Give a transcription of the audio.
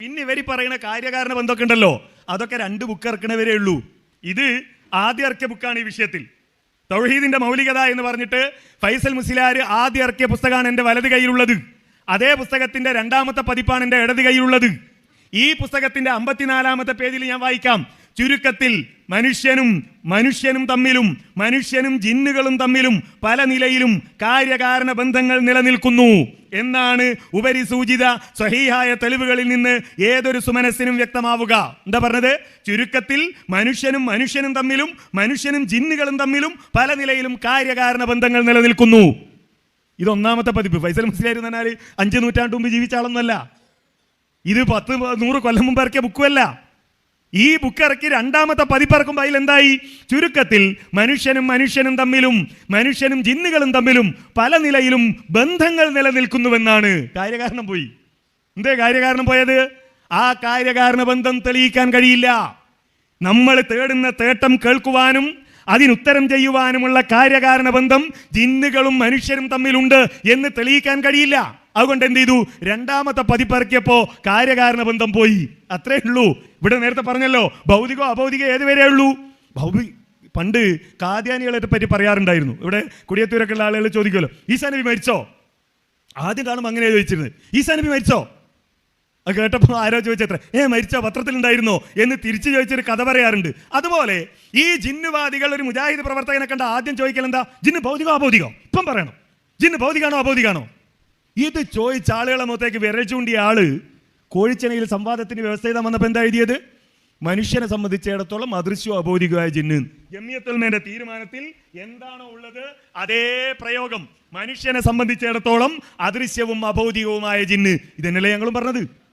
പിന്നെ ഇവർ പറയുന്ന കാര്യകാരണ ബന്ധമൊക്കെ ഉണ്ടല്ലോ. അതൊക്കെ രണ്ട് ബുക്ക് ഇറക്കണവരേ ഉള്ളൂ. ഇത് ആദ്യ ഇറക്കിയ ബുക്കാണ് ഈ വിഷയത്തിൽ. തൗഹീദിന്റെ മൗലികത എന്ന് പറഞ്ഞിട്ട് ഫൈസൽ മുസിലാർ ആദ്യം ഇറക്കിയ പുസ്തകമാണ് എന്റെ വലത് കയ്യിലുള്ളത് അതേ പുസ്തകത്തിന്റെ രണ്ടാമത്തെ പതിപ്പാണ് എന്റെ ഇടത് കയ്യിലുള്ളത് ഈ പുസ്തകത്തിന്റെ അമ്പത്തിനാലാമത്തെ പേജിൽ ഞാൻ വായിക്കാം. ചുരുക്കത്തിൽ മനുഷ്യനും മനുഷ്യനും തമ്മിലും മനുഷ്യനും ജിന്നുകളും തമ്മിലും പല നിലയിലും കാര്യകാരണ ബന്ധങ്ങൾ നിലനിൽക്കുന്നു. എന്നാണ് ഉപരിസൂചിത സ്വഹീഹായ തെളിവുകളിൽ നിന്ന് ഏതൊരു സുമനസ്സിനും വ്യക്തമാവുക. എന്താ പറഞ്ഞത്? ചുരുക്കത്തിൽ മനുഷ്യനും മനുഷ്യനും തമ്മിലും മനുഷ്യനും ജിന്നുകളും തമ്മിലും പല നിലയിലും കാര്യകാരണ ബന്ധങ്ങൾ നിലനിൽക്കുന്നു. ഇത് ഒന്നാമത്തെ പതിപ്പ്. ഫൈസൽ മുസ്ലിയാർ എന്ന് പറഞ്ഞാൽ അഞ്ച് നൂറ്റാണ്ട് മുമ്പ് ജീവിച്ച ആളൊന്നുമല്ല. ഇത് പത്ത് നൂറ് കൊല്ലം മുമ്പ് ഇറക്കിയ ബുക്കുമല്ല ഈ ബുക്ക് ഇറക്കി രണ്ടാമത്തെ പതിപ്പിറക്കുമ്പോൾ അതിലെന്തായി ചുരുക്കത്തിൽ മനുഷ്യനും മനുഷ്യനും തമ്മിലും മനുഷ്യനും ജിന്നുകളും തമ്മിലും പല നിലയിലും ബന്ധങ്ങൾ നിലനിൽക്കുന്നുവെന്നാണ് കാര്യകാരണം പോയി. എന്തേ കാര്യകാരണം പോയത്? ആ കാര്യകാരണ ബന്ധം തെളിയിക്കാൻ കഴിയില്ല. നമ്മൾ തേടുന്ന തേട്ടം കേൾക്കുവാനും അതിനുത്തരം ചെയ്യുവാനുമുള്ള കാര്യകാരണ ബന്ധം ജിന്നുകളും മനുഷ്യരും തമ്മിലുണ്ട് എന്ന് തെളിയിക്കാൻ കഴിയില്ല. അതുകൊണ്ട് എന്ത് ചെയ്തു? രണ്ടാമത്തെ പതിപ്പിറക്കിയപ്പോ കാര്യകാരണ ബന്ധം പോയി. അത്രേ ഉള്ളൂ. ഇവിടെ നേരത്തെ പറഞ്ഞല്ലോ ഭൗതികോ അഭൗതികോ ഏതുവരെ ഉള്ളൂ? ഭൗതി പണ്ട് കാദ്യാനികളെ പറ്റി പറയാറുണ്ടായിരുന്നു. ഇവിടെ കുടിയത്തൂരൊക്കെ ഉള്ള ആളുകൾ ചോദിക്കുമല്ലോ ഈ മരിച്ചോ? ആദ്യം കാണുമ്പോൾ അങ്ങനെ ചോദിച്ചിരുന്നത് ഈ നബി മരിച്ചോ? അത് കേട്ടപ്പോൾ ആരോ ചോദിച്ചത്ര ഏ മരിച്ച പത്രത്തിലുണ്ടായിരുന്നോ എന്ന് തിരിച്ചു ചോദിച്ചൊരു കഥ പറയാറുണ്ട്. അതുപോലെ ഈ ജിന്നുവാദികൾ ഒരു മുജാഹിദ് പ്രവർത്തകനെ കണ്ട ആദ്യം ചോദിക്കൽ എന്താ? ജിന്ന് ഭൗതികോ അഭൗതികോ ഇപ്പം പറയണം. ജിന്ന് ഭൗതികാണോ അഭൗതികാണോ ഇത് ചോദിച്ച ആളുകളെ മുഖത്തേക്ക് വിരൽ ചൂണ്ടിയ ആൾ കോഴിച്ചെണയിൽ സംവാദത്തിന് വ്യവസ്ഥ ചെയ്താൽ വന്നപ്പോൾ എന്താ എഴുതിയത്? മനുഷ്യനെ സംബന്ധിച്ചിടത്തോളം അദൃശ്യോ അബോധികമായ ജിന്ന്. ജമ്മിയത്തുൽമേന്റെ തീരുമാനത്തിൽ എന്താണോ ഉള്ളത്? അതേ പ്രയോഗം. മനുഷ്യനെ സംബന്ധിച്ചിടത്തോളം അദൃശ്യവും അബോധികവുമായ ജിന്ന്. ഇതന്നെയല്ലേ ഞങ്ങളും പറഞ്ഞത്?